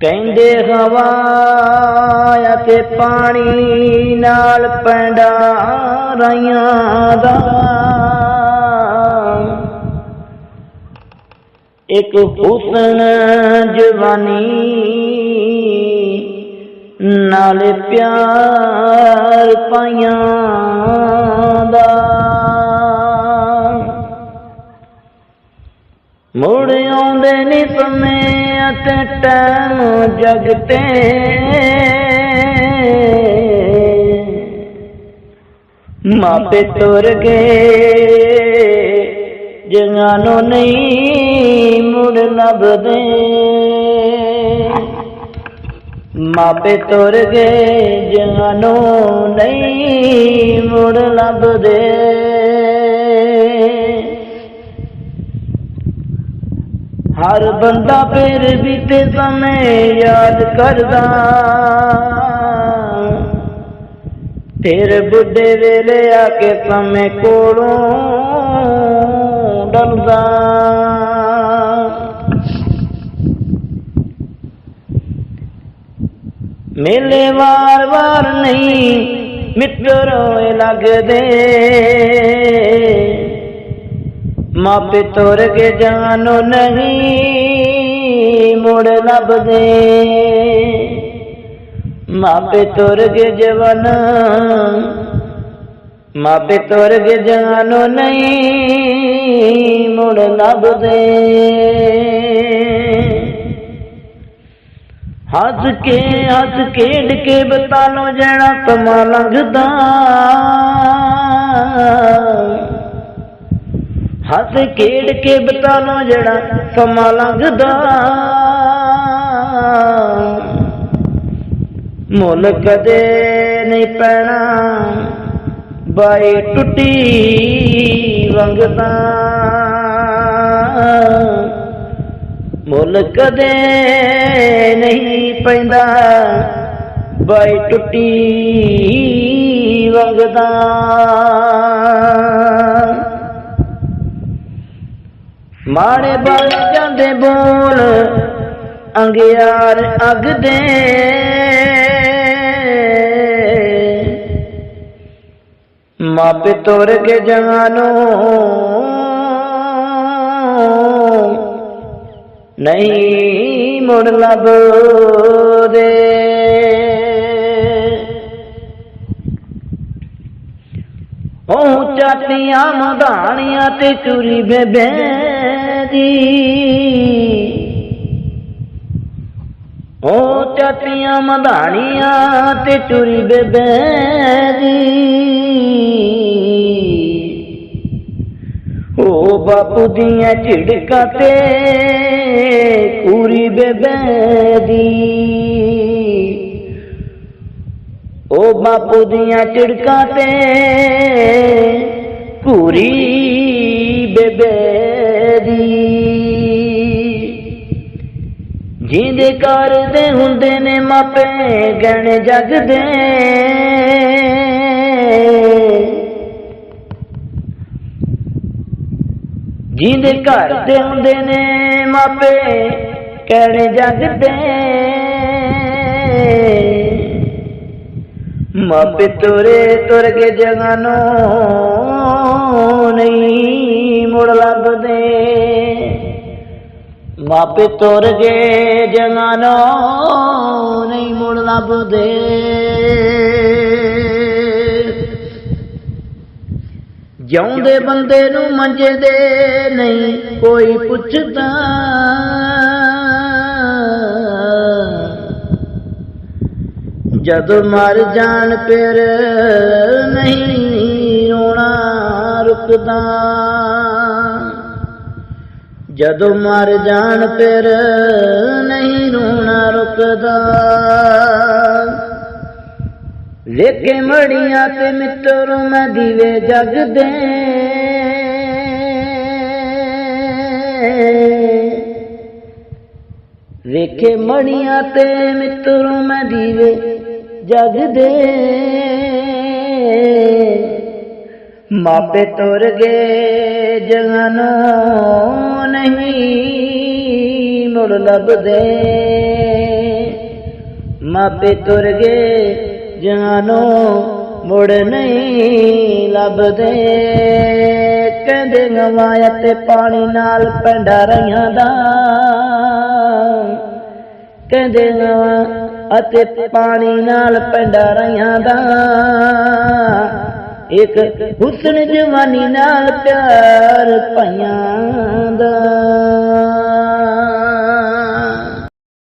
ਕਹਿੰਦੇ ਹਵਾ ਅਤੇ ਪਾਣੀ ਨਾਲ ਪੈਂਡਾ ਰਾਈਆਂ ਦਾ। ਇੱਕ ਹੁਸਨ ਜਵਾਨੀ ਨਾਲੇ ਪਿਆਰ ਪਾਈਆਂ ਦਾ। ਮੁੜ ਆਉਂਦੇ ਨੇ ਸਮੇਂ ਅਤੇ ਟੈਮ ਜਗ ਮਾਪੇ ਤੁਰ ਗਏ, ਜਿਨ੍ਹਾਂ ਨੂੰ ਨਹੀਂ ਮੁੜ ਲੱਭਦੇ। ਮਾਪੇ ਤੁਰ ਗਏ, ਜਿਨ੍ਹਾਂ ਨੂੰ ਨਹੀਂ ਮੁੜ ਲੱਭਦੇ। ਹਰ ਬੰਦਾ ਫੇਰ ਵੀ ਤੇ ਸਮੇਂ ਯਾਦ ਕਰਦਾ। ਤੇਰੇ ਬੁੱਢੇ ਵੇਲੇ ਆ ਕੇ ਸਮੇਂ ਕੋਲੋਂ ਡਰਦਾ। ਮੇਲੇ ਵਾਰ ਵਾਰ ਨਹੀਂ ਮਿੱਤਰ ਹੋਏ ਲੱਗਦੇ। ਮਾਪੇ ਤੁਰ ਕੇ ਜਾਨੋ ਨਹੀਂ, ਮੁੜ ਲੱਭਦੇ। ਮਾਪੇ ਤੁਰ ਕੇ ਜਵਨ, ਮਾਪੇ ਤੁਰ ਕੇ ਜਾਨੋ ਨਹੀਂ, ਮੁੜ ਲੱਭਦੇ। ਹੱਸ ਕੇ ਹੱਸ ਖੇਡ ਕੇ ਬਤਾ ਲੋ ਜਿਹੜਾ ਸਮਾਂ ਲੰਘਦਾ। ਹੱਸ ਖੇਡ ਕੇ ਬਤਾ ਲੋ ਜਿਹੜਾ ਸਮਾਂ ਲੰਘਦਾ। ਮੁੱਲ ਕਦੇ ਨਹੀਂ ਪੈਣਾ ਬਾਈ ਟੁੱਟੀ ਵੰਗਦਾ। ਮੁੱਲ ਕਦੇ ਨਹੀਂ ਪੈਂਦਾ ਬਾਈ ਟੁੱਟੀ ਵੰਗਦਾ। ਮਾੜੇ ਬਲ ਜਾਂਦੇ ਬੋਲ, ਅੰਗਿਆਰ ਅੱਗ ਦੇ ਮਾਪੇ ਤੋਰ ਕੇ ਜਵਾਨੋ ਨਹੀਂ ਮੁੜ ਲੱਭਦੇ। ਉਹ ਚਾਟੀਆਂ ਮਧਾਣੀਆਂ ਤੇ ਚੂਰੀ ਬੇਬੇ ਦੀ ਉਹ ਚਾਟੀਆਂ ਮਧਾਣੀਆਂ ਤੇ ਚੂਰੀ ਬੇਬੇ ਦੀ। ਉਹ ਬਾਪੂ ਦੀਆਂ ਝਿੜਕਾਂ ਤੇ ਪੂਰੀ ਬੇਬੇ ਦੀ। ਉਹ ਬਾਪੂ ਦੀਆਂ ਝਿੜਕਾਂ ਤੇ ਪੂਰੀ ਜਿੰਦੇ ਕਰਦੇ ਹੁੰਦੇ ਨੇ ਮਾਪੇ, ਗਹਿਣੇ ਜਗ ਦੇ ਜਿੰਦੇ ਘਰ ਦੇ ਹੁੰਦੇ ਨੇ ਮਾਪੇ ਕਹਿਣੇ ਜਗ ਦੇ ਮਾਪੇ ਤੁਰੇ ਤੁਰ ਕੇ ਜਗਾਨੋ ਨਹੀਂ ਮੁੜ ਲੱਭਦੇ। ਮਾਪੇ ਤੁਰ ਗਏ ਜਗਾਨੋ ਨਹੀਂ ਮੁੜ ਲੱਭਦੇ। ਜਿਉਂਦੇ ਬੰਦੇ ਨੂੰ ਮੰਜੇ ਦੇ ਨਹੀਂ ਕੋਈ ਪੁੱਛਦਾ। ਜਦ ਮਰ ਜਾਣ ਫਿਰ ਨਹੀਂ ਰੋਣਾ ਰੁਕਦਾ। ਜਦੋਂ ਮਰ ਜਾਣ ਫਿਰ ਨਹੀਂ ਰੋਣਾ ਰੁਕਦਾ। ਵੇਖੇ ਮੜੀਆਂ ਤੇ ਮਿੱਤਰ, ਮੈਂ ਦੀਵੇ ਜਗਦੇ। ਵੇਖੇ ਮੜੀਆਂ ਤੇ ਮਿੱਤਰ, ਮੈਂ ਦੀਵੇ ਜਗਦੇ। ਮਾਪੇ ਤੁਰ ਗਏ ਜਗਨੋਂ ਨਹੀਂ ਮੁੜ ਲੱਭਦੇ। ਮਾਪੇ ਤੁਰ ਗਏ ਜਾਨੋ ਮੁੜ ਨਹੀਂ ਲੱਭਦੇ। ਕਹਿੰਦੇ ਗਵਾਇਆ ਤੇ ਪਾਣੀ ਨਾਲ ਪੈਂਡਾ ਰਹੀਆਂ ਦਾ। ਕਹਿੰਦੇ ਗਵਾਂ ਅਤੇ ਪਾਣੀ ਨਾਲ ਪੈਂਡਾ ਰਹੀਆਂ ਦਾ। ਇੱਕ ਹੁਸਨ ਜਵਾਨੀ ਨਾਲ ਪਿਆਰ ਪਾਈਆਂ ਦਾ।